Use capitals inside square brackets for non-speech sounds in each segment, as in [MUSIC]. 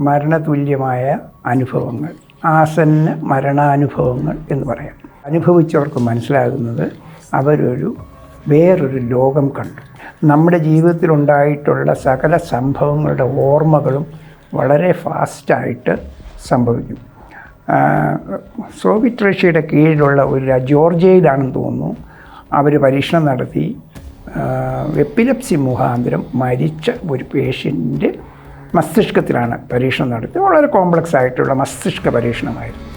മരണതുല്യമായ അനുഭവങ്ങൾ. ആസന്ന മരണാനുഭവങ്ങൾ എന്ന് പറയാം. അനുഭവിച്ചവർക്ക് മനസ്സിലാകുന്നത് അവരൊരു വേറൊരു ലോകം കണ്ടു. നമ്മുടെ ജീവിതത്തിലുണ്ടായിട്ടുള്ള സകല സംഭവങ്ങളുടെ ഓർമ്മകളും വളരെ ഫാസ്റ്റായിട്ട് സംഭവിക്കും. സോവിയറ്റ് റഷ്യയുടെ കീഴിലുള്ള ഒരു ജോർജിയയിലാണെന്ന് തോന്നുന്നു. അവർ പരീക്ഷണം നടത്തി. എപ്പിലപ്സി മുഖാന്തരം മരിച്ച ഒരു പേഷ്യന്റെ മസ്തിഷ്കത്തിലാണ് പരീക്ഷണം നടത്തി വളരെ കോംപ്ലക്സ് ആയിട്ടുള്ള മസ്തിഷ്ക പരീക്ഷണമായിരുന്നു.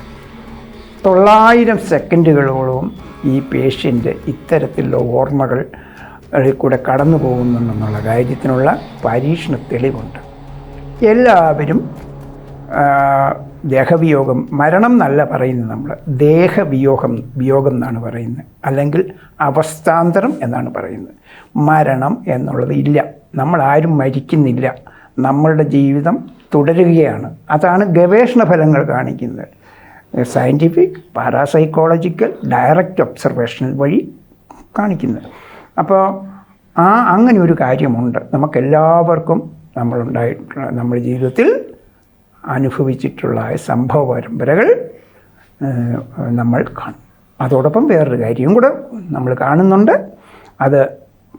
തൊള്ളായിരം സെക്കൻഡുകളോളം ഈ പേഷ്യന്റ് ഇത്തരത്തിലുള്ള ഓർമ്മകൾ കൂടെ കടന്നു പോകുന്നുണ്ടെന്നുള്ള കാര്യത്തിനുള്ള പരീക്ഷണ തെളിവുണ്ട്. എല്ലാവരും ദേഹവിയോഗം മരണം എന്നല്ല പറയുന്നത് നമ്മൾ ദേഹവിയോഗം വിയോഗം എന്നാണ് പറയുന്നത്. അല്ലെങ്കിൽ അവസ്ഥാന്തരം എന്നാണ് പറയുന്നത്. മരണം എന്നുള്ളത് ഇല്ല. നമ്മളാരും മരിക്കുന്നില്ല. നമ്മളുടെ ജീവിതം തുടരുകയാണ്. അതാണ് ഗവേഷണ ഫലങ്ങൾ കാണിക്കുന്നത്. സയന്റിഫിക് പാരാസൈക്കോളജിക്കൽ ഡയറക്റ്റ് ഒബ്സർവേഷൻ വഴി കാണിക്കുന്നത്. അപ്പോൾ ആ അങ്ങനെ ഒരു കാര്യമുണ്ട്. നമുക്കെല്ലാവർക്കും നമ്മളുണ്ടായിട്ടുള്ള നമ്മുടെ ജീവിതത്തിൽ അനുഭവിച്ചിട്ടുള്ള സംഭവ പരമ്പരകൾ നമ്മൾ കാണും. അതോടൊപ്പം വേറൊരു കാര്യം കൂടെ നമ്മൾ കാണുന്നുണ്ട്. അത്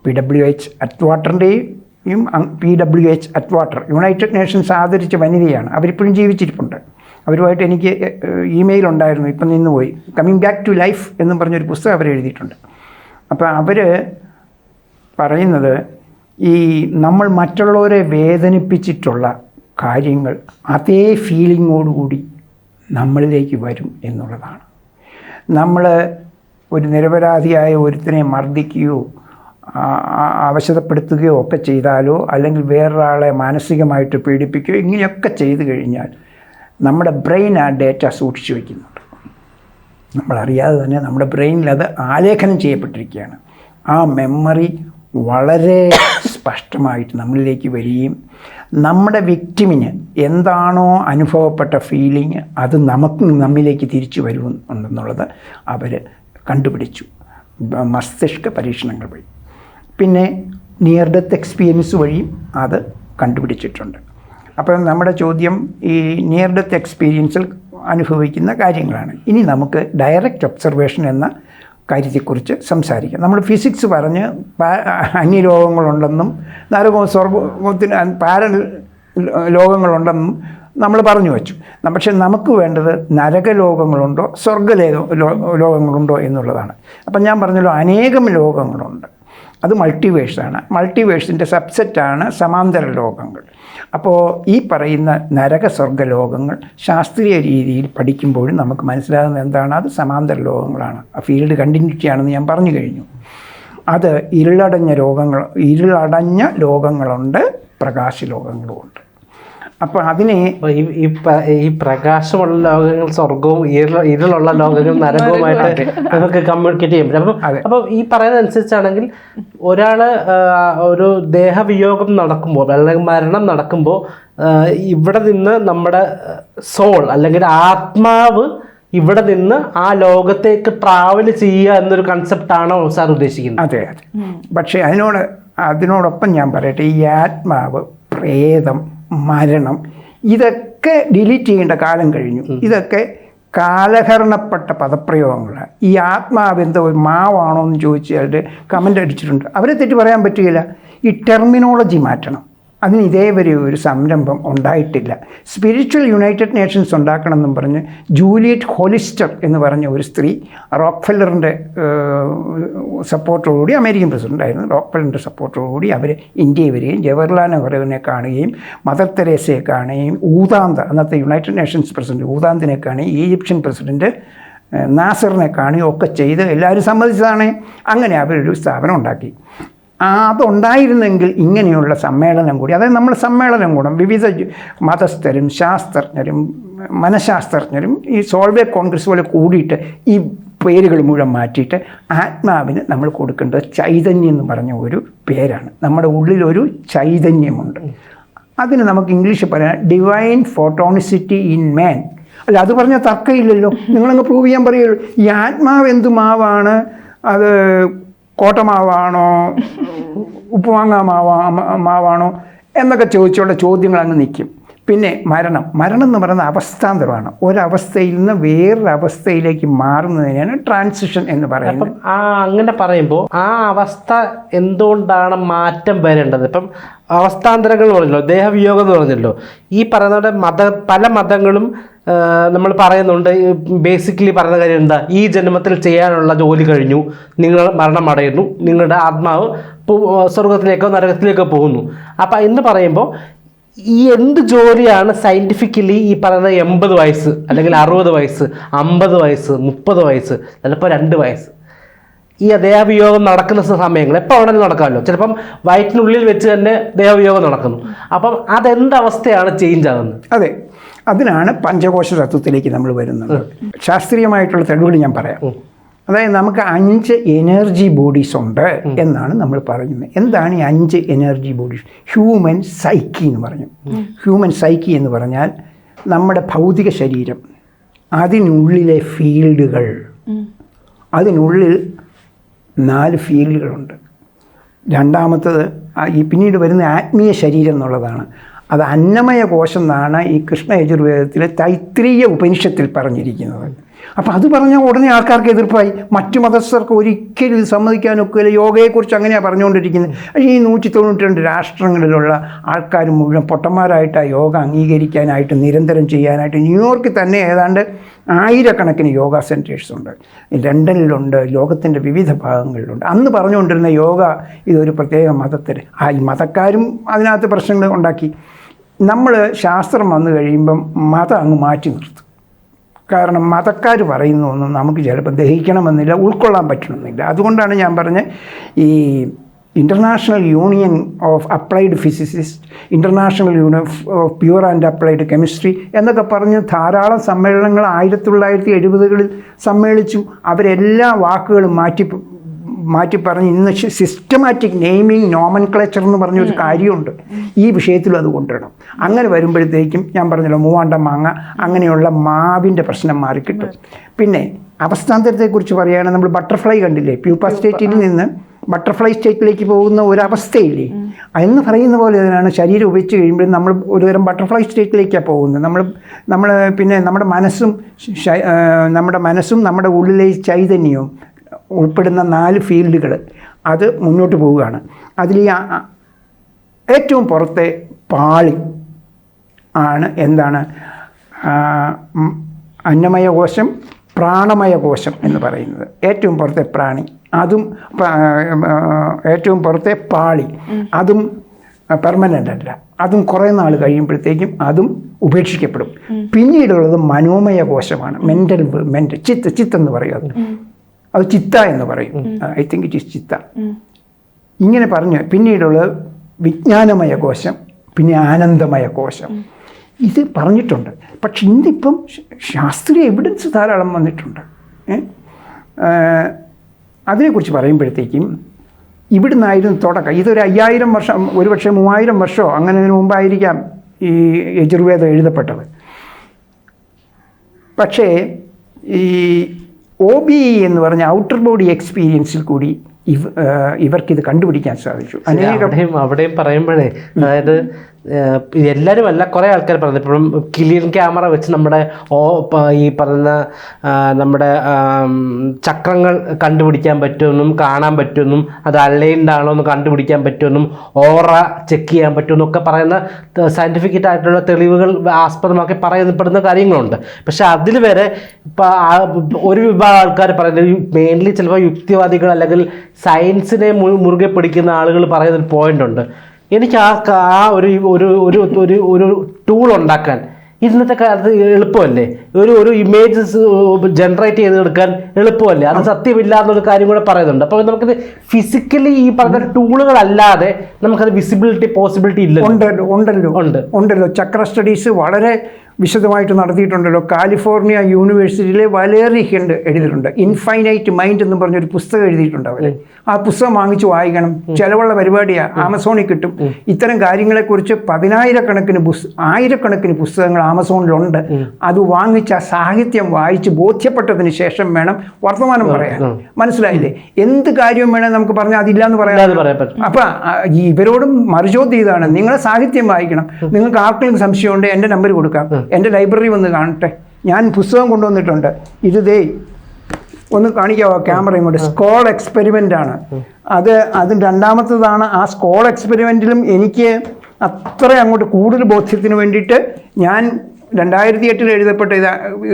P W H at വാട്ടറിന്റെയും P W H at water united nations ആദരിച്ച വനിതയാണ്. അവരിപ്പോഴും ജീവിച്ചിരിപ്പുണ്ട്. അവരുമായിട്ട് എനിക്ക് ഇമെയിൽ ഉണ്ടായിരുന്നു. ഇപ്പം നിന്ന് പോയി കമ്മിങ് ബാക്ക് ടു ലൈഫ് എന്നും പറഞ്ഞൊരു പുസ്തകം അവർ എഴുതിയിട്ടുണ്ട്. അപ്പോൾ അവർ പറയുന്നത് ഈ നമ്മൾ മറ്റുള്ളവരെ വേദനിപ്പിച്ചിട്ടുള്ള കാര്യങ്ങൾ അതേ ഫീലിങ്ങോടുകൂടി നമ്മളിലേക്ക് വരും എന്നുള്ളതാണ്. നമ്മൾ ഒരു നിരപരാധിയായ ഒരുത്തിനെ മർദ്ദിക്കുകയോ ആ- ആ- അവശതപ്പെടുത്തുകയോ ഒക്കെ ചെയ്താലോ അല്ലെങ്കിൽ വേറൊരാളെ മാനസികമായിട്ട് പീഡിപ്പിക്കുകയോ ഇങ്ങനെയൊക്കെ ചെയ്തു കഴിഞ്ഞാൽ നമ്മുടെ ബ്രെയിൻ ആ ഡേറ്റ സൂക്ഷിച്ചു വയ്ക്കുന്നുണ്ട് നമ്മളറിയാതെ തന്നെ നമ്മുടെ ബ്രെയിനിൽ അത് ആലേഖനം ചെയ്യപ്പെട്ടിരിക്കുകയാണ്. ആ മെമ്മറി വളരെ സ്പഷ്ടമായിട്ട് നമ്മളിലേക്ക് വരികയും നമ്മുടെ വിക്റ്റിമിന് എന്താണോ അനുഭവപ്പെട്ട ഫീലിംഗ് അത് നമുക്ക് നമ്മിലേക്ക് തിരിച്ചു വരുന്നുണ്ടെന്നുള്ളത് അവർ കണ്ടുപിടിച്ചു. മസ്തിഷ്ക പരീക്ഷണങ്ങൾ വഴി. പിന്നെ നിയർ ഡെത്ത് എക്സ്പീരിയൻസ് വഴിയും അത് കണ്ടുപിടിച്ചിട്ടുണ്ട്. അപ്പോൾ നമ്മുടെ ചോദ്യം ഈ നിയർ ഡെത്ത് എക്സ്പീരിയൻസിൽ അനുഭവിക്കുന്ന കാര്യങ്ങളാണ്. ഇനി നമുക്ക് ഡയറക്റ്റ് ഒബ്സർവേഷൻ എന്ന കാര്യത്തെക്കുറിച്ച് സംസാരിക്കാം. നമ്മൾ ഫിസിക്സ് പറഞ്ഞ് അന്യലോകങ്ങളുണ്ടെന്നും നരകവും സ്വർഗത്തിന് പാരൽ ലോകങ്ങളുണ്ടെന്നും നമ്മൾ പറഞ്ഞു വെച്ചു. പക്ഷേ നമുക്ക് വേണ്ടത് നരകലോകങ്ങളുണ്ടോ ലോകങ്ങളുണ്ടോ സ്വർഗ ലോകങ്ങളുണ്ടോ എന്നുള്ളതാണ്. അപ്പം ഞാൻ പറഞ്ഞല്ലോ അനേകം ലോകങ്ങളുണ്ട്. അത് മൾട്ടിവേഴ്സാണ് മൾട്ടിവേഴ്സിന്റെ സബ്സെറ്റാണ് സമാന്തര ലോകങ്ങൾ. അപ്പോൾ ഈ പറയുന്ന നരക സ്വർഗ ലോകങ്ങൾ ശാസ്ത്രീയ രീതിയിൽ പഠിക്കുമ്പോഴും നമുക്ക് മനസ്സിലാകുന്ന എന്താണ്? അത് സമാന്തര ലോകങ്ങളാണ്. ആ ഫീൽഡ് കണ്ടിന്യൂറ്റി ആണെന്ന് ഞാൻ പറഞ്ഞു കഴിഞ്ഞു. അത് ഇരുളടഞ്ഞ രോഗങ്ങൾ ഇരുളടഞ്ഞ ലോകങ്ങളുണ്ട് പ്രകാശ ലോകങ്ങളുമുണ്ട്. അപ്പോൾ അതിനെ ഈ ഈ പ്രകാശമുള്ള ലോകങ്ങൾ സ്വർഗവും ഇരുള ഇരുളുള്ള ലോകങ്ങൾ [LAUGHS] നരകവുമായിട്ട് നമുക്ക് കമ്മ്യൂണിക്കേറ്റ് ചെയ്യാൻ പറ്റും. അപ്പം ഈ പറയുന്ന അനുസരിച്ചാണെങ്കിൽ ഒരാൾ ഒരു ദേഹവിയോഗം നടക്കുമ്പോൾ അല്ലെങ്കിൽ മരണം നടക്കുമ്പോൾ ഇവിടെ നിന്ന് നമ്മുടെ സോൾ അല്ലെങ്കിൽ ആത്മാവ് ഇവിടെ നിന്ന് ആ ലോകത്തേക്ക് ട്രാവൽ ചെയ്യുക എന്നൊരു കൺസെപ്റ്റ് ആണോ സാർ ഉദ്ദേശിക്കുന്നത്? അതെ അതെ. പക്ഷേ അതിനോട് അതിനോടൊപ്പം ഞാൻ പറയട്ടെ ഈ ആത്മാവ് പ്രേതം മരണം. ഇതൊക്കെ ഡിലീറ്റ് ചെയ്യേണ്ട കാലം കഴിഞ്ഞു. ഇതൊക്കെ കാലഹരണപ്പെട്ട പദപ്രയോഗങ്ങളാണ് ഈ ആത്മാവ് എന്തോ ഒരു മാവാണോ എന്ന് ചോദിച്ചാൽ കമന്റ് അടിച്ചിട്ടുണ്ട്. അവരെ തെറ്റി പറയാൻ പറ്റുകയില്ല. ഈ ടെർമിനോളജി മാറ്റണം. അതിന് ഇതേവരെ ഒരു സംരംഭം ഉണ്ടായിട്ടില്ല. സ്പിരിച്വൽ യുണൈറ്റഡ് നേഷൻസ് ഉണ്ടാക്കണമെന്നും പറഞ്ഞ് ജൂലിയറ്റ് ഹോലിസ്റ്റർ എന്ന് പറഞ്ഞ ഒരു സ്ത്രീ റോക്ക്ഫെല്ലറിന്റെ സപ്പോർട്ടോടുകൂടി അമേരിക്കൻ പ്രസിഡന്റായിരുന്നു റോക്ക്ഫെല്ലറിന്റെ സപ്പോർട്ടോടുകൂടി അവർ ഇന്ത്യയിൽ വരികയും ജവഹർലാൽ നെഹ്റുവിനെ കാണുകയും മദർ തെരേസയെ കാണുകയും ഊതാന്ത അന്നത്തെ യുണൈറ്റഡ് നേഷൻസ് പ്രസിഡന്റ് ഊതാന്തിനെ കാണുകയും ഈജിപ്ഷ്യൻ പ്രസിഡന്റ് നാസറിനെ കാണുകയും ഒക്കെ ചെയ്ത് എല്ലാവരും സമ്മതിച്ചതാണ്. അങ്ങനെ അവരൊരു സ്ഥാപനം ഉണ്ടാക്കി. അതുണ്ടായിരുന്നെങ്കിൽ ഇങ്ങനെയുള്ള സമ്മേളനം കൂടി അതായത് നമ്മൾ സമ്മേളനം കൂടും വിവിധ മതസ്ഥരും ശാസ്ത്രജ്ഞരും മനഃശാസ്ത്രജ്ഞരും ഈ സോൾവേ കോൺഗ്രസ് പോലെ കൂടിയിട്ട് ഈ പേരുകൾ മുഴുവൻ മാറ്റിയിട്ട് ആത്മാവിന് നമ്മൾ കൊടുക്കേണ്ടത് ചൈതന്യം എന്ന് പറഞ്ഞ ഒരു പേരാണ്. നമ്മുടെ ഉള്ളിലൊരു ചൈതന്യമുണ്ട്. അതിന് നമുക്ക് ഇംഗ്ലീഷിൽ പറയാം ഡിവൈൻ ഫോട്ടോണിസിറ്റി ഇൻ മാൻ അല്ല അത് പറഞ്ഞാൽ തർക്കമില്ലല്ലോ. നിങ്ങളങ്ങ് പ്രൂവ് ചെയ്യാൻ പറയുള്ളൂ. ഈ ആത്മാവ് എന്തുമാവാണ് അത് കോട്ടമാവാണോ [LAUGHS] ഉപ്പുമാങ്ങ മാവാ മാവാണോ എന്നൊക്കെ ചോദിച്ചുള്ള ചോദ്യങ്ങൾ അങ്ങ് നിൽക്കും. പിന്നെ മരണം. മരണം എന്ന് പറയുന്ന അവസ്ഥാന്തരമാണ്. ഒരവസ്ഥയിൽ നിന്ന് വേറൊരു അവസ്ഥയിലേക്ക് മാറുന്നതിനാണ് ട്രാൻസിഷൻ എന്ന് പറയുന്നത്. ആ അങ്ങനെ പറയുമ്പോൾ ആ അവസ്ഥ എന്തുകൊണ്ടാണ് മാറ്റം വരേണ്ടത്? ഇപ്പം അവസ്ഥാന്തരങ്ങൾ പറഞ്ഞല്ലോ ദേഹവിയോഗം എന്ന് പറഞ്ഞല്ലോ. ഈ പറയുന്ന മത പല മതങ്ങളും നമ്മൾ പറയുന്നുണ്ട് ബേസിക്കലി പറയുന്ന കാര്യം എന്താ? ഈ ജന്മത്തിൽ ചെയ്യാനുള്ള ജോലി കഴിഞ്ഞു നിങ്ങൾ മരണം അടയുന്നു നിങ്ങളുടെ ആത്മാവ് സ്വർഗത്തിലേക്കോ നരകത്തിലേക്കോ പോകുന്നു. അപ്പം എന്ന് പറയുമ്പോൾ ഈ എന്ത് ജോലിയാണ് സയന്റിഫിക്കലി ഈ പറയുന്ന എൺപത് വയസ്സ് അല്ലെങ്കിൽ അറുപത് വയസ്സ് അമ്പത് വയസ്സ് മുപ്പത് വയസ്സ് ചിലപ്പോൾ രണ്ട് വയസ്സ്. ഈ ദേഹവിയോഗം നടക്കുന്ന സമയങ്ങൾ എപ്പോൾ വേണമെങ്കിലും നടക്കാമല്ലോ. ചിലപ്പം വയറ്റിനുള്ളിൽ വെച്ച് തന്നെ ദേഹവിയോഗം നടക്കുന്നു. അപ്പം അതെന്ത് അവസ്ഥയാണ് ചേഞ്ച് ആകുന്നത്? അതെ. അതിനാണ് പഞ്ചകോശ തത്വത്തിലേക്ക് നമ്മൾ വരുന്നത്. ശാസ്ത്രീയമായിട്ടുള്ള തെളിവുകൾ ഞാൻ പറയാം. അതായത് നമുക്ക് അഞ്ച് എനർജി ബോഡീസ് ഉണ്ട് എന്നാണ് നമ്മൾ പറയുന്നത്. എന്താണ് ഈ അഞ്ച് എനർജി ബോഡീസ് ഹ്യൂമൻ സൈക്കി എന്ന് പറഞ്ഞു. ഹ്യൂമൻ സൈക്കി എന്ന് പറഞ്ഞാൽ നമ്മുടെ ഭൗതിക ശരീരം അതിനുള്ളിലെ ഫീൽഡുകൾ. അതിനുള്ളിൽ നാല് ഫീൽഡുകളുണ്ട്. രണ്ടാമത്തത് ഈ പിന്നീട് വരുന്ന ആത്മീയ ശരീരം എന്നുള്ളതാണ്. അത് അന്നമയ കോശം എന്നാണ് ഈ കൃഷ്ണ യജുർവേദത്തിലെ തൈത്രീയ ഉപനിഷത്തിൽ പറഞ്ഞിരിക്കുന്നത്. അപ്പോൾ അത് പറഞ്ഞാൽ ഉടനെ ആൾക്കാർക്ക് എതിർപ്പായി. മറ്റു മതസ്ഥർക്ക് ഒരിക്കലും ഇത് സമ്മതിക്കാനൊക്കില്ല യോഗയെക്കുറിച്ച് അങ്ങനെയാണ് പറഞ്ഞുകൊണ്ടിരിക്കുന്നത്. ഈ നൂറ്റി തൊണ്ണൂറ്റി രാഷ്ട്രങ്ങളിലുള്ള ആൾക്കാർ മുഴുവൻ പൊട്ടന്മാരായിട്ട് ആ യോഗ അംഗീകരിക്കാനായിട്ട് നിരന്തരം ചെയ്യാനായിട്ട് ന്യൂയോർക്കിൽ തന്നെ ഏതാണ്ട് ആയിരക്കണക്കിന് യോഗ സെന്റേഴ്സ് ഉണ്ട്. ലണ്ടനിലുണ്ട് ലോകത്തിന്റെ വിവിധ ഭാഗങ്ങളിലുണ്ട്. അന്ന് പറഞ്ഞുകൊണ്ടിരുന്ന യോഗ ഇതൊരു പ്രത്യേക മതത്തിൽ ആ ഈ മതക്കാരും അതിനകത്ത് പ്രശ്നങ്ങൾ ഉണ്ടാക്കി. നമ്മൾ ശാസ്ത്രം വന്നു കഴിയുമ്പം മതം അങ്ങ് മാറ്റി നിർത്തും. കാരണം മതക്കാർ പറയുന്നതൊന്നും നമുക്ക് ചിലപ്പോൾ ദഹിക്കണമെന്നില്ല ഉൾക്കൊള്ളാൻ പറ്റണമെന്നില്ല. അതുകൊണ്ടാണ് ഞാൻ പറഞ്ഞ ഈ international union of applied physicist international union of pure and applied chemistry എന്നൊക്കെ പറഞ്ഞ് ധാരാളം സമ്മേളനങ്ങൾ ആയിരത്തി തൊള്ളായിരത്തി എഴുപതുകളിൽ സമ്മേളിച്ചു. അവരെല്ലാ വാക്കുകളും മാറ്റി മാറ്റി പറഞ്ഞ് ഇന്ന് സിസ്റ്റമാറ്റിക് നെയിമിങ് നോമൻ ക്ലേച്ചർ എന്ന് പറഞ്ഞൊരു കാര്യമുണ്ട്. ഈ വിഷയത്തിലും അത് കൊണ്ടുവരണം. അങ്ങനെ വരുമ്പോഴത്തേക്കും ഞാൻ പറഞ്ഞല്ലോ മൂവാണ്ട മാങ്ങ അങ്ങനെയുള്ള മാവിന്റെ പ്രശ്നം മാറിക്കിട്ടും. പിന്നെ അവസ്ഥാന്തരത്തെക്കുറിച്ച് പറയുകയാണെങ്കിൽ നമ്മൾ ബട്ടർഫ്ലൈ കണ്ടില്ലേ? പ്യൂപ്പ സ്റ്റേറ്റിൽ നിന്ന് ബട്ടർഫ്ലൈ സ്റ്റേറ്റിലേക്ക് പോകുന്ന ഒരവസ്ഥയില്ലേ? എന്ന് പറയുന്ന പോലെ തന്നെയാണ് ശരീരം ഉപയോഗിച്ച് കഴിയുമ്പോൾ നമ്മൾ ഒരുതരം ബട്ടർഫ്ലൈ സ്റ്റേറ്റിലേക്കാണ് പോകുന്നത്. നമ്മൾ നമ്മൾ പിന്നെ നമ്മുടെ മനസ്സും നമ്മുടെ മനസ്സും നമ്മുടെ ഉള്ളിലെ ചൈതന്യവും ഉൾപ്പെടുന്ന നാല് ഫീൽഡുകൾ അത് മുന്നോട്ട് പോവുകയാണ്. അതിൽ ഈ ഏറ്റവും പുറത്തെ പാളി ആണ് എന്താണ്? അന്നമയ കോശം പ്രാണമയ കോശം എന്ന് പറയുന്നത്. ഏറ്റവും പുറത്തെ പ്രാണി. അതും ഏറ്റവും പുറത്തെ പാളി. അതും പെർമനന്റ് അല്ല. അതും കുറേ നാൾ കഴിയുമ്പോഴത്തേക്കും അതും ഉപേക്ഷിക്കപ്പെടും. പിന്നീടുള്ളത് മനോമയ കോശമാണ് മെന്റൽ മെന്റൽ ചിത്ത് ചിത്ത് എന്ന് പറയും അത് അത് ചിത്ത എന്ന് പറയും. ഐ തിങ്ക് ഇറ്റ് ഈസ് ചിത്ത. ഇങ്ങനെ പറഞ്ഞ് പിന്നീടുള്ളത് വിജ്ഞാനമയ കോശം പിന്നെ ആനന്ദമയ കോശം. ഇത് പറഞ്ഞിട്ടുണ്ട്. പക്ഷെ ഇന്നിപ്പം ശാസ്ത്രീയ എവിഡൻസ് ധാരാളം വന്നിട്ടുണ്ട്. അതിനെക്കുറിച്ച് പറയുമ്പോഴത്തേക്കും ഇവിടുന്നായിരുന്നു തുടക്കം. ഇതൊരു അയ്യായിരം വർഷം ഒരുപക്ഷെ മൂവായിരം വർഷമോ അങ്ങനെ മുമ്പായിരിക്കാം ഈ യജുർവേദം എഴുതപ്പെട്ടത്. പക്ഷേ ഈ ഒ ബി എന്ന് പറഞ്ഞ ഔട്ടർ ബോഡി എക്സ്പീരിയൻസിൽ കൂടി ഇവർക്ക് ഇത് ഇവർക്കിത് കണ്ടുപിടിക്കാൻ സാധിച്ചു. അനേകം അവിടെയും പറയുമ്പോഴേ അതായത് എല്ലാവരും അല്ല കുറേ ആൾക്കാർ പറഞ്ഞു ഇപ്പം കിലിയൻ ക്യാമറ വെച്ച് നമ്മുടെ ഓ ഈ പറയുന്ന നമ്മുടെ ചക്രങ്ങൾ കണ്ടുപിടിക്കാൻ പറ്റുമെന്നും കാണാൻ പറ്റുമെന്നും അത് അലൈൻഡ് എന്ന് കണ്ടുപിടിക്കാൻ പറ്റുമെന്നും ഓറ ചെക്ക് ചെയ്യാൻ പറ്റുമെന്നൊക്കെ പറയുന്ന സയന്റിഫിക് ആയിട്ടുള്ള തെളിവുകൾ ആസ്പദമാക്കി പറയപ്പെടുന്ന കാര്യങ്ങളുണ്ട്. പക്ഷെ അതിൽ വരെ ഇപ്പം ഒരു വിഭാഗം ആൾക്കാർ പറയുന്നത് മെയിൻലി ചിലപ്പോൾ യുക്തിവാദികൾ അല്ലെങ്കിൽ സയൻസിനെ മുറുകെ പിടിക്കുന്ന ആളുകൾ പറയുന്നൊരു പോയിന്റ് ഉണ്ട്. എനിക്ക് ആ ആ ഒരു ഒരു ഒരു ഒരു ഒരു ടൂൾ ഉണ്ടാക്കാൻ. ഇന്നത്തെ കാലത്ത് എളുപ്പമല്ലേ? ഒരു ഒരു ഇമേജസ് ജനറേറ്റ് ചെയ്തെടുക്കാൻ എളുപ്പമല്ലേ? അത് സത്യമില്ല എന്നൊരു കാര്യം കൂടെ പറയുന്നുണ്ട്. അപ്പോൾ നമുക്കിത് ഫിസിക്കലി ഈ പറഞ്ഞ ടൂളുകളല്ലാതെ നമുക്കത് വിസിബിലിറ്റി പോസിബിലിറ്റി ഇല്ല ഉണ്ടല്ലോ ഉണ്ടല്ലോ ഉണ്ട്. ഉണ്ടല്ലോ ചക്ര സ്റ്റഡീസ് വളരെ വിശദമായിട്ട് നടത്തിയിട്ടുണ്ടല്ലോ. കാലിഫോർണിയ യൂണിവേഴ്സിറ്റിയിലെ വലേറി ഹെൻഡ് എഴുതിയിട്ടുണ്ട്. ഇൻഫൈനൈറ്റ് മൈൻഡ് എന്ന് പറഞ്ഞൊരു പുസ്തകം എഴുതിയിട്ടുണ്ട് അവർ ആ പുസ്തകം വാങ്ങിച്ച് വായിക്കണം. ചിലവുള്ള പരിപാടിയാണ് ആമസോണിൽ കിട്ടും. ഇത്തരം കാര്യങ്ങളെക്കുറിച്ച് പതിനായിരക്കണക്കിന് പുസ് ആയിരക്കണക്കിന് പുസ്തകങ്ങൾ ആമസോണിലുണ്ട് അത് വാങ്ങിച്ച സാഹിത്യം വായിച്ച് ബോധ്യപ്പെട്ടതിന് ശേഷം വേണം വർത്തമാനം പറയാൻ. മനസ്സിലായില്ലേ? എന്ത് കാര്യവും വേണം നമുക്ക് പറഞ്ഞാൽ അതില്ല എന്ന് പറയാം അപ്പൊ ഇവരോടും മറുചോദ്യം ഇതാണ്. നിങ്ങളെ സാഹിത്യം വായിക്കണം. നിങ്ങൾക്ക് ആർക്കെങ്കിലും സംശയമുണ്ട് എന്റെ നമ്പർ കൊടുക്കാം. എന്റെ ലൈബ്രറി വന്ന് കാണട്ടെ. ഞാൻ പുസ്തകം കൊണ്ടുവന്നിട്ടുണ്ട്. ഇത് ദേ ഒന്ന് കാണിക്കാവോ? ക്യാമറ ഇങ്ങോട്ട്. സ്കോൾ എക്സ്പെരിമെന്റ് ആണ്. അത് അത് രണ്ടാമത്തതാണ്. ആ സ്കോൾ എക്സ്പെരിമെന്റിലും എനിക്ക് അത്ര അങ്ങോട്ട് കൂടുതൽ ബോധ്യത്തിന് വേണ്ടിയിട്ട് ഞാൻ രണ്ടായിരത്തി എട്ടിൽ എഴുതപ്പെട്ട ഇത്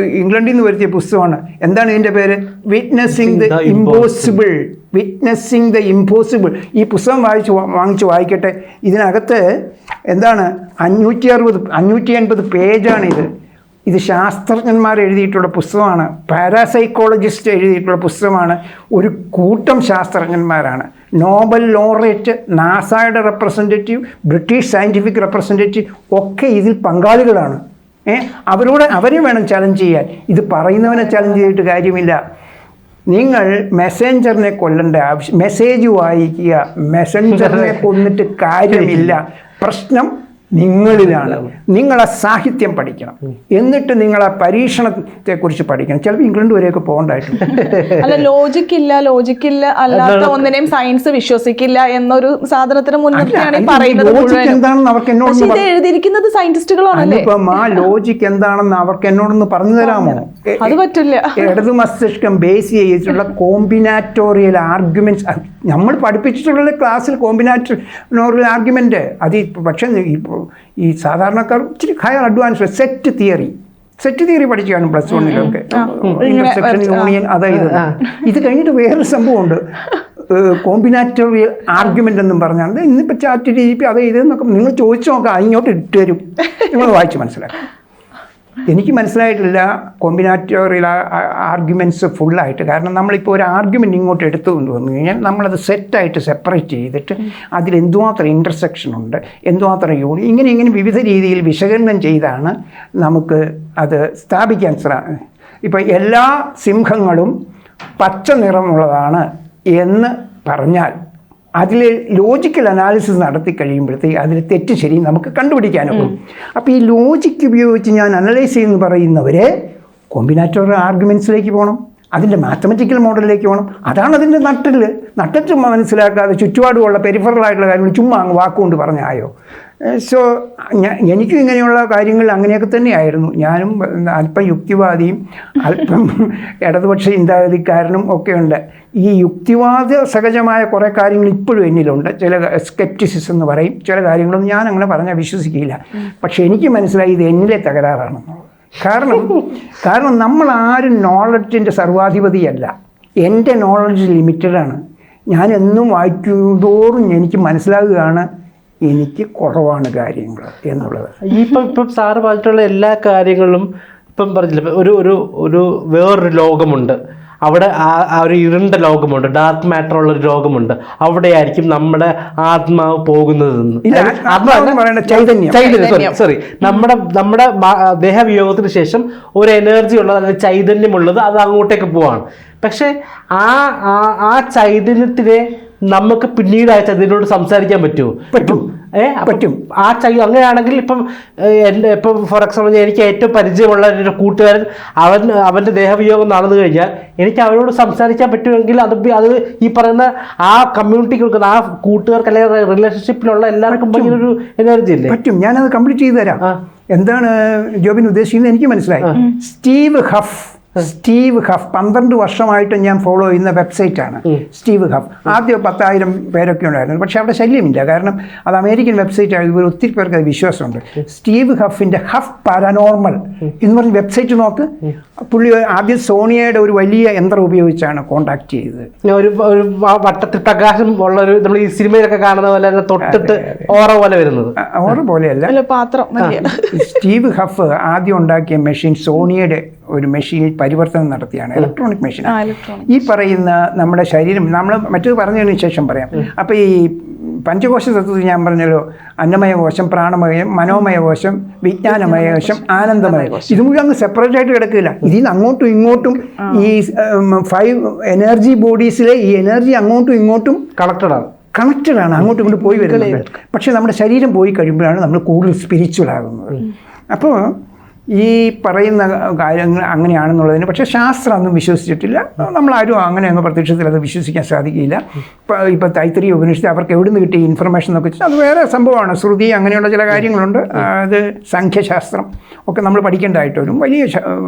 ഇംഗ്ലണ്ടിൽ നിന്ന് വരുത്തിയ പുസ്തകമാണ്. എന്താണ് ഇതിന്റെ പേര്? Witnessing the impossible witnessing the impossible ഈ പുസ്തകം വായിച്ച് വാങ്ങിച്ച് വായിക്കട്ടെ. ഇതിനകത്ത് എന്താണ്? അഞ്ഞൂറ്റി അറുപത് അഞ്ഞൂറ്റി അൻപത് പേജാണിത്. ഇത് ശാസ്ത്രജ്ഞന്മാർ എഴുതിയിട്ടുള്ള പുസ്തകമാണ്. പാരാസൈക്കോളജിസ്റ്റ് എഴുതിയിട്ടുള്ള പുസ്തകമാണ്. ഒരു കൂട്ടം ശാസ്ത്രജ്ഞന്മാരാണ്. നോബൽ ലോറേറ്റ് നാസയുടെ റെപ്രസെന്റേറ്റീവ് ബ്രിട്ടീഷ് സയന്റിഫിക് റെപ്രസെന്റേറ്റീവ് ഒക്കെ ഇതിൽ പങ്കാളികളാണ്. ഏ? അവരോട് അവരെ വേണം ചലഞ്ച് ചെയ്യാൻ. ഇത് പറയുന്നവനെ ചലഞ്ച് ചെയ്തിട്ട് കാര്യമില്ല. നിങ്ങൾ മെസ്സേഞ്ചറിനെ കൊല്ലേണ്ട ആവശ്യം മെസ്സേജ് വായിക്കുക മെസ്സഞ്ചറിനെ [LAUGHS] കൊന്നിട്ട് കാര്യമില്ല. പ്രശ്നം നിങ്ങളിലാണ്. നിങ്ങളെ സാഹിത്യം പഠിക്കണം. എന്നിട്ട് നിങ്ങളെ പരീക്ഷണത്തെ കുറിച്ച് പഠിക്കണം. ചിലപ്പോൾ ഇംഗ്ലണ്ട് വരെയൊക്കെ പോകണ്ടായിട്ടുണ്ട്. [LAUGHS] അല്ല ലോജിക് ഇല്ല ലോജിക് ഇല്ല അല്ലാത്ത ഒന്നിനെയും സയൻസ് വിശ്വസിക്കില്ല എന്നൊരു സാധനത്തിന് മുൻനിർത്തിയാണ് പറയുന്നത്. എന്താണെന്ന് അവർക്ക് എന്നോട് പക്ഷെ ഇത് എഴുതിയിരിക്കുന്നത് സയന്റിസ്റ്റുകളാണല്ലേ ലോജിക് എന്താണെന്ന് അവർക്ക് എന്നോടൊന്ന് പറഞ്ഞു തരാമോ? അത് പറ്റില്ല. ഇടതു മസ്തിഷ്കം ബേസ് ചെയ്തിട്ടുള്ള കോമ്പിനാറ്റോറിയൽ ആർഗ്യുമെന്റ്സ് നമ്മൾ പഠിപ്പിച്ചിട്ടുള്ള ക്ലാസ്സിൽ കോമ്പിനാറ്റോറിയൽ ആർഗ്യുമെന്റ് അത് പക്ഷെ ഈ സാധാരണക്കാർ ഇച്ചിരി higher advance set theory set theory പഠിക്കുകയാണ് പ്ലസ് വണ്ണിലൊക്കെ ഇന്റർസെക്ഷൻ യൂണിയൻ അതായത് ഇത്. കഴിഞ്ഞിട്ട് വേറൊരു സംഭവമുണ്ട്. കോമ്പിനാറ്റോറിയൽ ആർഗ്യുമെന്റ് എന്നും പറഞ്ഞാണ്. ഇന്നിപ്പോൾ ചാറ്റ് ഡി ജി പി അത് ഇതെന്നൊക്കെ നിങ്ങൾ ചോദിച്ചു നോക്കാം ഇങ്ങോട്ട് ഇട്ട് തരും. നിങ്ങൾ വായിച്ച് മനസ്സിലാക്കാം എനിക്ക് മനസ്സിലായിട്ടില്ല കോമ്പിനാറ്റോറിയൽ ആർഗ്യുമെന്റ്സ് ഫുള്ളായിട്ട്. കാരണം നമ്മളിപ്പോൾ ഒരു ആർഗ്യുമെന്റ് ഇങ്ങോട്ട് എടുത്തു കൊണ്ടുവന്നു കഴിഞ്ഞാൽ നമ്മളത് സെറ്റായിട്ട് സെപ്പറേറ്റ് ചെയ്തിട്ട് അതിൽ എന്തുമാത്രം ഇന്റർസെക്ഷൻ ഉണ്ട് എന്തുമാത്രം യൂണി ഇങ്ങനെ ഇങ്ങനെ വിവിധ രീതിയിൽ വിശകലനം ചെയ്താണ് നമുക്ക് അത് സ്ഥാപിക്കാൻ ശ്ര ഇപ്പോൾ എല്ലാ സിംഹങ്ങളും പച്ച നിറമുള്ളതാണ് എന്ന് പറഞ്ഞാൽ അതിൽ ലോജിക്കൽ അനാലിസിസ് നടത്തി കഴിയുമ്പോഴത്തേക്ക് അതിൽ തെറ്റ് ശരി നമുക്ക് കണ്ടുപിടിക്കാനൊക്കും അപ്പോൾ ഈ ലോജിക്ക് ഉപയോഗിച്ച് ഞാൻ അനലൈസ് ചെയ്യുന്നു പറയുന്നവരെ കോമ്പിനാറ്റോറിയൽ ആർഗ്യുമെൻസിലേക്ക് പോകണം അതിന്റെ മാത്തമെറ്റിക്കൽ മോഡലിലേക്ക് പോകണം അതാണ് അതിന്റെ നട്ടിൽ നട്ടിട്ട് മനസ്സിലാക്കാതെ ചുറ്റുപാടുമുള്ള പെരിഫറലായിട്ടുള്ള കാര്യങ്ങൾ ചുമ്മാ അങ്ങ് വാക്കുകൊണ്ട് പറഞ്ഞായോ? സോ എനിക്കും ഇങ്ങനെയുള്ള കാര്യങ്ങൾ അങ്ങനെയൊക്കെ തന്നെയായിരുന്നു. ഞാനും അല്പം യുക്തിവാദിയും അല്പം [LAUGHS] ഇടതുപക്ഷ ചിന്താഗതിക്കാരനും ഒക്കെ ഉണ്ട്. ഈ യുക്തിവാദ സഹജമായ കുറേ കാര്യങ്ങൾ ഇപ്പോഴും എന്നിലുണ്ട്. ചില സ്കെപ്റ്റിസിസം എന്ന് പറയും. ചില കാര്യങ്ങളൊന്നും ഞാൻ അങ്ങനെ പറഞ്ഞാൽ വിശ്വസിക്കില്ല പക്ഷേ എനിക്ക് മനസ്സിലായി ഇത് എന്നിലെ തകരാറാണെന്നുള്ളത്. കാരണം കാരണം നമ്മൾ ആരും നോളജിന്റെ സർവാധിപതിയല്ല. എന്റെ നോളജ് ലിമിറ്റഡാണ് ഞാൻ എന്നും വായിക്കുന്തോറും എനിക്ക് മനസ്സിലാകുകയാണ്. എനിക്ക് കുറവാണ് കാര്യങ്ങൾ എന്നുള്ളത്. ഇപ്പം ഇപ്പം സാറ് പറഞ്ഞിട്ടുള്ള എല്ലാ കാര്യങ്ങളും ഇപ്പം പറഞ്ഞില്ല ഒരു ഒരു ഒരു വേറൊരു ലോകമുണ്ട്. അവിടെ ആ ഒരു ഇരുണ്ട ലോകമുണ്ട് ഡാർക്ക് മാറ്റർ ഉള്ള ഒരു ലോകമുണ്ട്. അവിടെയായിരിക്കും നമ്മുടെ ആത്മാവ് പോകുന്നതെന്ന്. ചൈതന്യം. ചൈതന്യം. സോറി നമ്മുടെ നമ്മുടെ ദേഹവിയോഗത്തിന് ശേഷം ഒരു എനർജി ഉള്ളത് അല്ലെങ്കിൽ ചൈതന്യമുള്ളത് അത് അങ്ങോട്ടേക്ക് പോവാണ്. പക്ഷെ ആ ആ- ആ ചൈതന്യത്തിനെ നമുക്ക് പിന്നീട് ആ ചതിനോട് സംസാരിക്കാൻ പറ്റുമോ? പറ്റും. ഏ പറ്റും. ആ ചൈ അങ്ങനെയാണെങ്കിൽ ഇപ്പം ഏഹ്, എന്റെ ഇപ്പം ഫോർ എക്സാമ്പിൾ എനിക്ക് ഏറ്റവും പരിചയമുള്ള എന്റെ കൂട്ടുകാരൻ അവൻ അവന്റെ ദേഹവിയോഗം നടന്നു കഴിഞ്ഞാൽ എനിക്ക് അവരോട് സംസാരിക്കാൻ പറ്റുമെങ്കിൽ അത് അത് ഈ പറയുന്ന ആ കമ്മ്യൂണിറ്റിക്ക് കൊടുക്കുന്ന ആ കൂട്ടുകാർക്ക് അല്ലെങ്കിൽ റിലേഷൻഷിപ്പിലുള്ള എല്ലാവർക്കും ഭയങ്കര ഒരു എനർജി ഇല്ലേ പറ്റും. ഞാനത് കംപ്ലീറ്റ് ചെയ്തു തരാം. എന്താണ് ജോബിൻ ഉദ്ദേശിക്കുന്നത് എനിക്ക് മനസ്സിലായി. Steve Huff Steve Huff. പന്ത്രണ്ട് വർഷമായിട്ട് ഞാൻ ഫോളോ ചെയ്യുന്ന വെബ്സൈറ്റാണ് സ്റ്റീവ് ഹഫ്. ആദ്യം പത്തായിരം പേരൊക്കെ ഉണ്ടായിരുന്നു. പക്ഷേ അവിടെ ശല്യമില്ല. കാരണം അത് അമേരിക്കൻ വെബ്സൈറ്റ് ആയതുപോലെ ഒത്തിരി പേർക്ക് അത് വിശ്വാസമുണ്ട്. സ്റ്റീവ് ഹഫിന്റെ ഹഫ് പാരനോർമൽ എന്ന് പറഞ്ഞ വെബ്സൈറ്റ് നോക്ക്. പുള്ളി ആദ്യം സോണിയയുടെ ഒരു വലിയ യന്ത്രം ഉപയോഗിച്ചാണ് കോണ്ടാക്ട് ചെയ്തത്. ഒരു ഒരു വട്ടത്തിൽ പ്രകാശം ഉള്ള ഒരു നമ്മൾ ഈ സിനിമയിലൊക്കെ കാണുന്ന പോലെ തൊട്ടിട്ട് ഓറ പോലെ വരുന്നത്. ഓറ പോലെയല്ല. പാത്രം. വലിയ സ്റ്റീവ് ഹഫ് ആദ്യം ഉണ്ടാക്കിയ മെഷീൻ സോണിയുടെ ഒരു മെഷീനിൽ പരിവർത്തനം നടത്തിയാണ് ഇലക്ട്രോണിക് മെഷീൻ ഈ പറയുന്ന നമ്മുടെ ശരീരം നമ്മൾ മറ്റൊരു പറഞ്ഞതിന് ശേഷം പറയാം. അപ്പോൾ ഈ പഞ്ചകോശ തത്വത്തിൽ ഞാൻ പറഞ്ഞല്ലോ അന്നമയ കോശം പ്രാണമയം മനോമയ കോശം വിജ്ഞാനമയ കോശം ആനന്ദമയ കോശം ഇത് മുഴുവൻ അങ്ങ് സെപ്പറേറ്റ് ആയിട്ട് കിടക്കില്ല ഇതിൽ നിന്ന് അങ്ങോട്ടും ഇങ്ങോട്ടും ഈ ഫൈവ് എനർജി ബോഡീസിലെ ഈ എനർജി അങ്ങോട്ടും ഇങ്ങോട്ടും കണക്റ്റഡ് ആണ്. കണക്റ്റഡ് ആണ് അങ്ങോട്ടും ഇങ്ങോട്ടും പോയി വരുന്നത് പക്ഷേ നമ്മുടെ ശരീരം പോയി കഴിയുമ്പോഴാണ് നമ്മൾ കൂടുതൽ സ്പിരിച്വൽ ആകുന്നത്. അപ്പോൾ ഈ പറയുന്ന കാര്യങ്ങൾ അങ്ങനെയാണെന്നുള്ളതിന് പക്ഷേ ശാസ്ത്രം ഒന്നും വിശ്വസിച്ചിട്ടില്ല. നമ്മളാരും അങ്ങനെ അങ്ങ് പ്രത്യക്ഷത്തിൽ അത് വിശ്വസിക്കാൻ സാധിക്കില്ല. ഇപ്പോൾ ഇപ്പോൾ തൈത്തിരി ഉപനിഷത്ത് അവർക്ക് എവിടെ നിന്ന് കിട്ടിയ ഇൻഫർമേഷൻ എന്നൊക്കെ വെച്ചാൽ അത് വേറെ സംഭവമാണ്. ശ്രുതി അങ്ങനെയുള്ള ചില കാര്യങ്ങളുണ്ട്. അത് സംഖ്യശാസ്ത്രം ഒക്കെ നമ്മൾ പഠിക്കേണ്ടതായിട്ട് വരും. വലിയ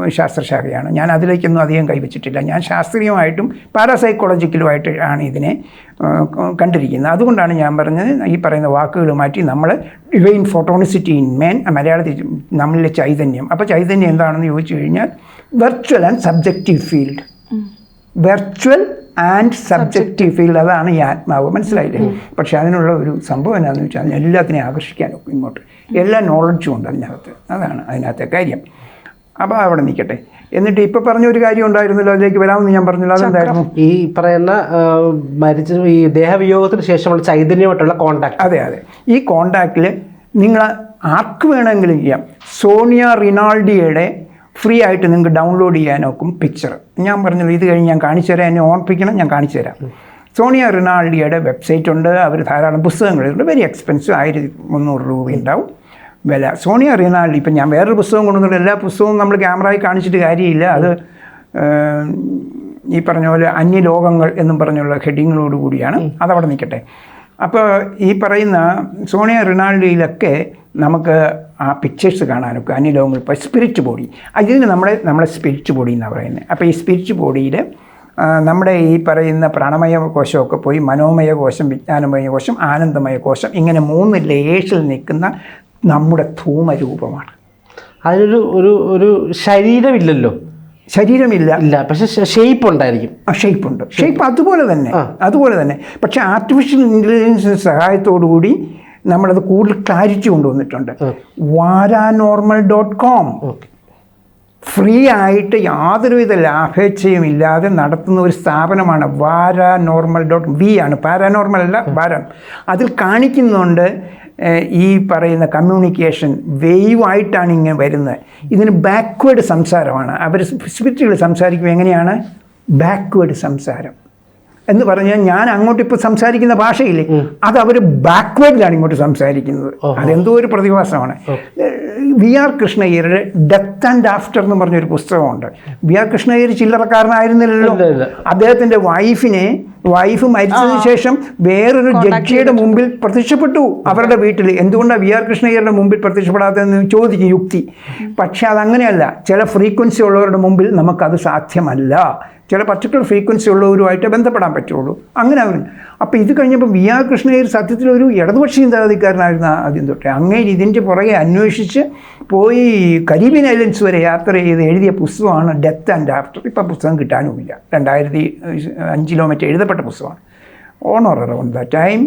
ശാസ്ത്രശാഖയാണ്. ഞാൻ അതിലേക്കൊന്നും അധികം കൈവച്ചിട്ടില്ല. ഞാൻ ശാസ്ത്രീയമായിട്ടും പാരാസൈക്കോളജിക്കലുമായിട്ട് ആണ് ഇതിനെ കണ്ടിരിക്കുന്നത്. അതുകൊണ്ടാണ് ഞാൻ പറഞ്ഞത് ഈ പറയുന്ന വാക്കുകൾ മാറ്റി നമ്മൾ ഡിവൈൻ ഫോട്ടോണിസിറ്റി ഇൻ മേൻ മലയാളത്തിൽ നമ്മളിലെ ചൈതന്യം. അപ്പോൾ ചൈതന്യം എന്താണെന്ന് ചോദിച്ചു കഴിഞ്ഞാൽ virtual and subjective field virtual and subjective field അതാണ് ഈ ആത്മാവ്. മനസ്സിലായില്ലേ? പക്ഷെ അതിനുള്ള ഒരു സംഭവം എന്താണെന്ന് വെച്ചാൽ എല്ലാത്തിനെയും ആകർഷിക്കാനൊക്കെ ഇങ്ങോട്ട്. എല്ലാ നോളജും ഉണ്ട് അതിനകത്ത്. അതാണ് അതിനകത്തെ കാര്യം. അപ്പോൾ അവിടെ നിൽക്കട്ടെ എന്നിട്ട് ഇപ്പോൾ പറഞ്ഞ ഒരു കാര്യം ഉണ്ടായിരുന്നല്ലോ അതിലേക്ക് വരാമെന്ന് ഞാൻ പറഞ്ഞില്ല. അതെന്തായിരുന്നു? ഈ പറയുന്ന മരിച്ച ഈ ദേഹവിയോഗത്തിന് ശേഷമുള്ള ചൈതന്യമായിട്ടുള്ള കോണ്ടാക്ട് അതെ അതെ. ഈ കോണ്ടാക്റ്റിൽ നിങ്ങൾ ആർക്ക് വേണമെങ്കിലും ചെയ്യാം. സോണിയ റിനാൾഡിയുടെ ഫ്രീ ആയിട്ട് നിങ്ങൾക്ക് ഡൗൺലോഡ് ചെയ്യാൻ നോക്കും പിക്ചർ ഞാൻ പറഞ്ഞത് ഇത് കഴിഞ്ഞ് ഞാൻ കാണിച്ചു തരാം. എന്നെ ഓർപ്പിക്കണം ഞാൻ കാണിച്ചു തരാം. സോണിയ റിനാൾഡിയുടെ വെബ്സൈറ്റ് ഉണ്ട്. അവർ ധാരാളം പുസ്തകങ്ങളുണ്ട് വെരി എക്സ്പെൻസീവ് ആയിരത്തി മുന്നൂറ് രൂപ ഉണ്ടാവും. വില. സോണി റിനാൾഡി ഇപ്പം ഞാൻ വേറൊരു പുസ്തകം കൊണ്ടുവന്നിട്ട് എല്ലാ പുസ്തകവും നമ്മൾ ക്യാമറയിൽ കാണിച്ചിട്ട് കാര്യമില്ല. അത് ഈ പറഞ്ഞ പോലെ അന്യലോകങ്ങൾ എന്നും പറഞ്ഞുള്ള ഹെഡിങ്ങിനോട് കൂടിയാണ്. അതവിടെ നിൽക്കട്ടെ. അപ്പോൾ ഈ പറയുന്ന സോണിയ റിനാൾഡിയിലൊക്കെ നമുക്ക് ആ പിക്ചേഴ്സ് കാണാനൊക്കെ അന്യലോകങ്ങൾ ഇപ്പോൾ സ്പിരിറ്റ് ബോഡി അതിന് നമ്മുടെ നമ്മുടെ സ്പിരിറ്റ് ബോഡി എന്നാണ് പറയുന്നത്. അപ്പോൾ ഈ സ്പിരിറ്റ് ബോഡിയിൽ നമ്മുടെ ഈ പറയുന്ന പ്രാണമയ കോശമൊക്കെ പോയി മനോമയ കോശം വിജ്ഞാനമയ കോശം ആനന്ദമയ കോശം ഇങ്ങനെ മൂന്ന് ലേഴ്സിൽ നിൽക്കുന്ന നമ്മുടെ ധൂമരൂപമാണ്. അതിനൊരു ഒരു ഒരു ശരീരമില്ലല്ലോ. ശരീരമില്ല. ഇല്ല പക്ഷെ ഷേപ്പ് ഉണ്ടായിരിക്കും ആ ഷേപ്പ് ഉണ്ട് ഷേപ്പ് അതുപോലെ തന്നെ അതുപോലെ തന്നെ. പക്ഷെ ആർട്ടിഫിഷ്യൽ ഇന്റലിജൻസിന്റെ സഹായത്തോടുകൂടി നമ്മളത് കൂടുതൽ ക്ലാരിറ്റി കൊണ്ടുവന്നിട്ടുണ്ട്. വാരാനോർമൽ ഡോട്ട് കോം ഫ്രീ ആയിട്ട് യാതൊരുവിധ ലാഭേച്ഛയും ഇല്ലാതെ നടത്തുന്ന ഒരു സ്ഥാപനമാണ് വാരാനോർമൽ ഡോട്ട് വി ആണ്. പാരാനോർമൽ അല്ല വാരാൻ. അതിൽ കാണിക്കുന്നുണ്ട് ഈ പറയുന്ന കമ്മ്യൂണിക്കേഷൻ വേവ് ആയിട്ടാണ് ഇങ്ങനെ വരുന്നത്. ഇതിന് ബാക്ക്വേഡ് സംസാരമാണ്. അവർ സ്പിരിറ്റുകൾ സംസാരിക്കും എങ്ങനെയാണ്? ബാക്ക്വേഡ് സംസാരം. എന്ന് പറഞ്ഞാൽ ഞാൻ അങ്ങോട്ട് ഇപ്പോൾ സംസാരിക്കുന്ന ഭാഷയില്ലേ അത് അവർ ബാക്ക്വേഡിലാണ് ഇങ്ങോട്ട് സംസാരിക്കുന്നത്. അതെന്തോ ഒരു പ്രതിഭാസമാണ്. വി ആർ കൃഷ്ണയ്യരുടെ ഡെത്ത് ആൻഡ് ആഫ്റ്റർ എന്ന് പറഞ്ഞൊരു പുസ്തകമുണ്ട്. വി ആർ കൃഷ്ണയ്യർ ചില്ലറക്കാരനായിരുന്നില്ലല്ലോ. അദ്ദേഹത്തിന്റെ വൈഫിനെ വൈഫ് മരിച്ചതിന് ശേഷം വേറൊരു ജഡ്ജിയുടെ മുമ്പിൽ പ്രത്യക്ഷപ്പെട്ടു. അവരുടെ വീട്ടിൽ. എന്തുകൊണ്ടാണ് വി ആർ കൃഷ്ണയ്യരുടെ മുമ്പിൽ പ്രത്യക്ഷപ്പെടാത്തതെന്ന് ചോദിക്കും യുക്തി. പക്ഷെ അതങ്ങനെയല്ല. ചില ഫ്രീക്വൻസി ഉള്ളവരുടെ മുമ്പിൽ നമുക്കത് സാധ്യമല്ല. ചില പർട്ടിക്കുലർ ഫ്രീക്വൻസി ഉള്ളവരുമായിട്ട് ബന്ധപ്പെടാൻ പറ്റുള്ളൂ. അങ്ങനെ അവർ അപ്പോൾ ഇത് കഴിഞ്ഞപ്പോൾ വി ആർ കൃഷ്ണയ്യർ സത്യത്തിൽ ഒരു ഇടതുപക്ഷ ചിന്താഗതിക്കാരനായിരുന്നു ആദ്യം തൊട്ടേ. അങ്ങേര് ഇതിന്റെ പുറകെ അന്വേഷിച്ച് പോയി കരീബിയൻ ഐലൻഡ്സ് വരെ യാത്ര ചെയ്ത് എഴുതിയ പുസ്തകമാണ് ഡെത്ത് ആൻഡ് ആഫ്റ്റർ ഇപ്പം പുസ്തകം കിട്ടാനുമില്ല. രണ്ടായിരത്തി അഞ്ചിലോ മറ്റേ എഴുതപ്പെട്ട പുസ്തകമാണ്. ഓണർ അറൗണ്ട് ദ ടൈം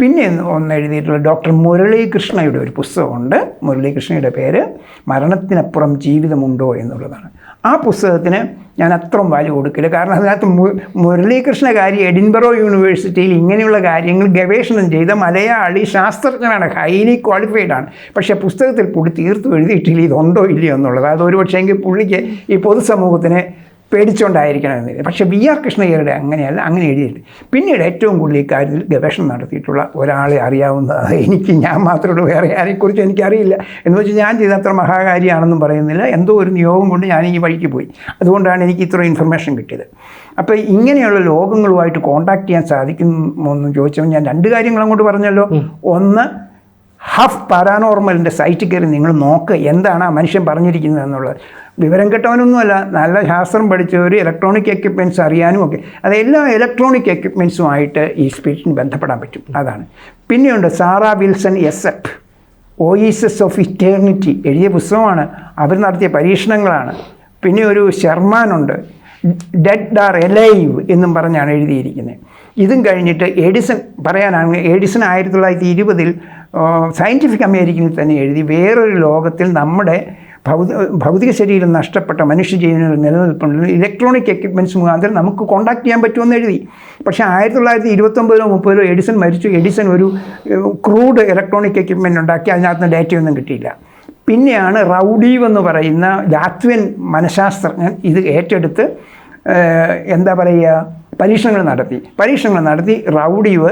പിന്നെ ഒന്ന് എഴുതിയിട്ടുള്ള ഡോക്ടർ മുരളീകൃഷ്ണയുടെ ഒരു പുസ്തകമുണ്ട്. മുരളീകൃഷ്ണയുടെ പേര് മരണത്തിനപ്പുറം ജീവിതമുണ്ടോ എന്നുള്ളതാണ്. ആ പുസ്തകത്തിന് ഞാൻ അത്രയും വാല്യൂ കൊടുക്കില്ല. കാരണം അതിനകത്ത് മുരളീകൃഷ്ണ കാര്യം എഡിൻബറോ യൂണിവേഴ്സിറ്റിയിൽ ഇങ്ങനെയുള്ള കാര്യങ്ങൾ ഗവേഷണം ചെയ്ത മലയാളി ശാസ്ത്രജ്ഞനാണ്. ഹൈലി ക്വാളിഫൈഡ് ആണ്. പക്ഷേ പുസ്തകത്തിൽ പുള്ളി തീർത്തു എഴുതിയിട്ടില്ല. ഇതുണ്ടോ ഇല്ലയോ എന്നുള്ളത്. അത് ഒരു പക്ഷേ എങ്കിൽ പുള്ളിക്ക് ഈ പൊതുസമൂഹത്തിനെ പേടിച്ചുകൊണ്ടായിരിക്കണം എന്നില്ല പക്ഷേ വി ആർ കൃഷ്ണയ്യരുടെ അങ്ങനെയല്ല അങ്ങനെ എഴുതിയിട്ടുണ്ട്. പിന്നീട് ഏറ്റവും കൂടുതൽ കാര്യത്തിൽ ഗവേഷണം നടത്തിയിട്ടുള്ള ഒരാളെ അറിയാവുന്ന എനിക്ക്. ഞാൻ മാത്രമേ ഉള്ളൂ വേറെ ആരെക്കുറിച്ച് എനിക്കറിയില്ല. എന്ന് വെച്ചാൽ ഞാൻ ചെയ്ത അത്ര മഹാകാരിയാണെന്നും പറയുന്നില്ല. എന്തോ ഒരു നിയോഗം കൊണ്ട് ഞാൻ ഈ വഴിക്ക് പോയി. അതുകൊണ്ടാണ് എനിക്ക് ഇത്ര ഇൻഫർമേഷൻ കിട്ടിയത്. അപ്പോൾ ഇങ്ങനെയുള്ള ലോകങ്ങളുമായിട്ട് കോണ്ടാക്ട് ചെയ്യാൻ സാധിക്കുമോ എന്ന് ചോദിച്ചപ്പോൾ ഞാൻ രണ്ട് കാര്യങ്ങൾ അങ്ങോട്ട് പറഞ്ഞല്ലോ. ഒന്ന് ഹഫ് പാരാനോർമലിന്റെ സൈറ്റിൽ കയറി നിങ്ങൾ നോക്ക് എന്താണ് ആ മനുഷ്യൻ പറഞ്ഞിരിക്കുന്നത് എന്നുള്ളത്. വിവരം കെട്ടവനൊന്നുമല്ല നല്ല ശാസ്ത്രം പഠിച്ചവർ ഇലക്ട്രോണിക് എക്യുപ്മെന്റ്സ് അറിയാനും ഒക്കെ. അത് എല്ലാ ഇലക്ട്രോണിക് എക്യുപ്മെന്റ്സുമായിട്ട് ഈ സ്പിരിറ്റിന് ബന്ധപ്പെടാൻ പറ്റും. അതാണ്. പിന്നെയുണ്ട് Sarah Wilson S F. Voices of eternity എഴുതിയ പുസ്തകമാണ്. അവർ നടത്തിയ പരീക്ഷണങ്ങളാണ്. പിന്നെ ഒരു ശർമാനുണ്ട് ഡെഡ് ആർ എലൈവ് എന്നും പറഞ്ഞാണ് എഴുതിയിരിക്കുന്നത്. ഇതും കഴിഞ്ഞിട്ട് എഡിസൺ പറയാനാണെങ്കിൽ എഡിസൺ ആയിരത്തി തൊള്ളായിരത്തി ഇരുപതിൽ സയന്റിഫിക് അമേരിക്കനിൽ തന്നെ എഴുതി വേറൊരു ലോകത്തിൽ നമ്മുടെ ഭൗതി ഭൗതിക ശരീരം നഷ്ടപ്പെട്ട മനുഷ്യജീവനുകൾ നിലനിൽപ്പുണ്ടെങ്കിൽ ഇലക്ട്രോണിക് എക്യുപ്മെന്റ്സ് മുഖാന്തരം നമുക്ക് കോണ്ടാക്ട് ചെയ്യാൻ പറ്റുമെന്ന് എഴുതി. പക്ഷേ ആയിരത്തി തൊള്ളായിരത്തി ഇരുപത്തൊമ്പതിലോ മുപ്പതിലോ എഡിസൺ മരിച്ചു. എഡിസൺ ഒരു ക്രൂഡ് ഇലക്ട്രോണിക് എക്യുപ്മെന്റ് ഉണ്ടാക്കി. അതിനകത്ത് ഡാറ്റയൊന്നും കിട്ടിയില്ല. പിന്നെയാണ് റൗഡീവ് എന്ന് പറയുന്ന ലാത്വിയൻ മനഃശാസ്ത്രജ്ഞൻ ഇത് ഏറ്റെടുത്ത് എന്താ പറയുക പരീക്ഷണങ്ങൾ നടത്തി. പരീക്ഷണങ്ങൾ നടത്തി. റൗഡീവ്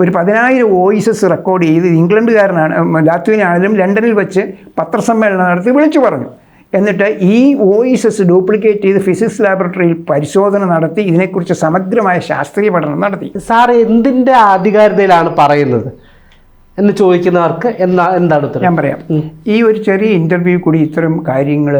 ഒരു പതിനായിരം വോയിസസ് റെക്കോർഡ് ചെയ്ത് ഇംഗ്ലണ്ടുകാരനാണ് ലാത്വിനാണെങ്കിലും ലണ്ടനിൽ വെച്ച് പത്രസമ്മേളനം നടത്തി വിളിച്ചു പറഞ്ഞു. എന്നിട്ട് ഈ വോയിസസ് ഡ്യൂപ്ലിക്കേറ്റ് ചെയ്ത് ഫിസിക്സ് ലാബറട്ടറിയിൽ പരിശോധന നടത്തി ഇതിനെക്കുറിച്ച് സമഗ്രമായ ശാസ്ത്രീയ പഠനം നടത്തി. സാർ എന്തിന്റെ ആധികാരികതയിലാണ് പറയുന്നത്? എന്ന് ചോദിക്കുന്നവർക്ക് എന്താ എന്താണ് ഞാൻ പറയാം. ഈ ഒരു ചെറിയ ഇന്റർവ്യൂ കൂടി ഇത്തരം കാര്യങ്ങൾ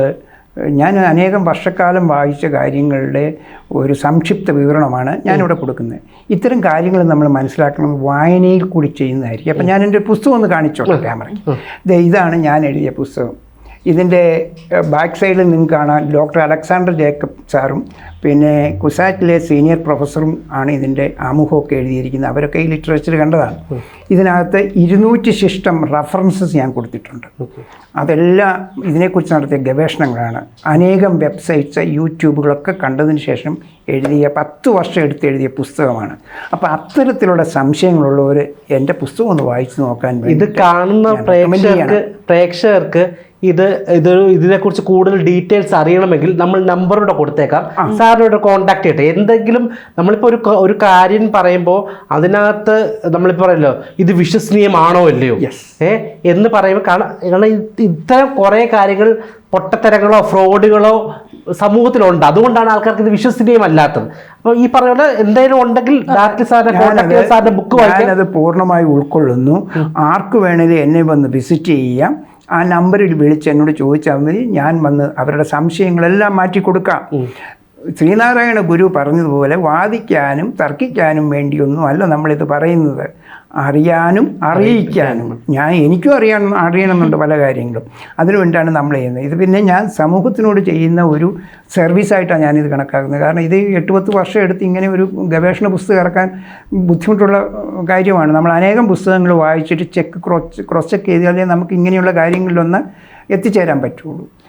ഞാൻ അനേകം വർഷക്കാലം വായിച്ച കാര്യങ്ങളുടെ ഒരു സംക്ഷിപ്ത വിവരണമാണ് ഞാനിവിടെ കൊടുക്കുന്നത്. ഇത്തരം കാര്യങ്ങൾ നമ്മൾ മനസ്സിലാക്കണം വായനയിൽ കൂടി ചെയ്യുന്നതായിരിക്കും. അപ്പം ഞാൻ എന്റെ പുസ്തകം ഒന്ന് കാണിച്ചോളാം ക്യാമറയ്ക്ക്. ദേ ഇതാണ് ഞാൻ എഴുതിയ പുസ്തകം. ഇതിന്റെ ബാക്ക് സൈഡിൽ നിങ്ങൾക്ക് കാണാം ഡോക്ടർ അലക്സാണ്ടർ ജേക്കബ് സാറും പിന്നെ കുസാറ്റിലെ സീനിയർ പ്രൊഫസറും ആണ് ഇതിന്റെ ആമുഖമൊക്കെ എഴുതിയിരിക്കുന്നത്. അവരൊക്കെ ഈ ലിറ്ററേച്ചർ കണ്ടതാണ്. ഇതിനകത്ത് ഇരുന്നൂറ്റി ശിഷ്ടം റഫറൻസസ് ഞാൻ കൊടുത്തിട്ടുണ്ട്. അതെല്ലാം ഇതിനെക്കുറിച്ച് നടത്തിയ ഗവേഷണങ്ങളാണ്. അനേകം വെബ്സൈറ്റ്സ് യൂട്യൂബുകളൊക്കെ കണ്ടതിന് ശേഷം എഴുതിയ പത്ത് വർഷം എടുത്ത് എഴുതിയ പുസ്തകമാണ്. അപ്പോൾ അത്തരത്തിലുള്ള സംശയങ്ങളുള്ളവർ എന്റെ പുസ്തകം ഒന്ന് വായിച്ചു നോക്കാൻ ഇത് കാണുന്ന പ്രേക്ഷകർക്ക് പ്രേക്ഷകർക്ക് ഇത് ഇത് ഇതിനെക്കുറിച്ച് കൂടുതൽ ഡീറ്റെയിൽസ് അറിയണമെങ്കിൽ നമ്മൾ നമ്പറോടെ കൊടുത്തേക്കാം. സാറിനോട് കോൺടാക്ട് ചെയ്യട്ടെ. എന്തെങ്കിലും നമ്മളിപ്പോൾ ഒരു ഒരു കാര്യം പറയുമ്പോൾ അതിനകത്ത് നമ്മളിപ്പോൾ പറയല്ലോ ഇത് വിശ്വസനീയമാണോ അല്ലയോ ഏ? എന്ന് പറയുമ്പോൾ കാരണം ഇത്തരം കുറേ കാര്യങ്ങൾ പൊട്ടത്തരങ്ങളോ ഫ്രോഡുകളോ സമൂഹത്തിലുണ്ട്. അതുകൊണ്ടാണ് ആൾക്കാർക്ക് ഇത് വിശ്വസനീയമല്ലാത്തത്. അപ്പോൾ ഈ പറഞ്ഞ എന്തെങ്കിലും ഉണ്ടെങ്കിൽ ഡാക്ടർ സാറിന്റെ ബുക്ക് വായിക്കാൻ അത് പൂർണമായി ഉൾക്കൊള്ളുന്നു. ആർക്ക് വേണേലും എന്നെ വന്ന് വിസിറ്റ് ചെയ്യാം. ആ നമ്പറിൽ വിളിച്ച് എന്നോട് ചോദിച്ചാൽ മതി ഞാൻ വന്ന് അവരുടെ സംശയങ്ങളെല്ലാം മാറ്റി കൊടുക്കാം. ശ്രീനാരായണ ഗുരു പറഞ്ഞതുപോലെ വാദിക്കാനും തർക്കിക്കാനും വേണ്ടിയൊന്നും അല്ല നമ്മളിത് പറയുന്നത്. അറിയാനും അറിയിക്കാനും. ഞാൻ എനിക്കും അറിയണം അറിയണമെന്നുണ്ട് പല കാര്യങ്ങളും. അതിനുവേണ്ടിയാണ് നമ്മൾ ചെയ്യുന്നത്. ഇത് പിന്നെ ഞാൻ സമൂഹത്തിനോട് ചെയ്യുന്ന ഒരു സർവീസായിട്ടാണ് ഞാനിത് കണക്കാക്കുന്നത്. കാരണം ഇത് എട്ട് പത്ത് വർഷം എടുത്ത് ഇങ്ങനെ ഒരു ഗവേഷണ പുസ്തകം ഇറക്കാൻ ബുദ്ധിമുട്ടുള്ള കാര്യമാണ്. നമ്മൾ അനേകം പുസ്തകങ്ങൾ വായിച്ചിട്ട് ചെക്ക് ക്രോസ് ക്രോസ് ചെക്ക് ചെയ്താലേ നമുക്ക് ഇങ്ങനെയുള്ള കാര്യങ്ങളിലൊന്ന് എത്തിച്ചേരാൻ പറ്റുള്ളൂ.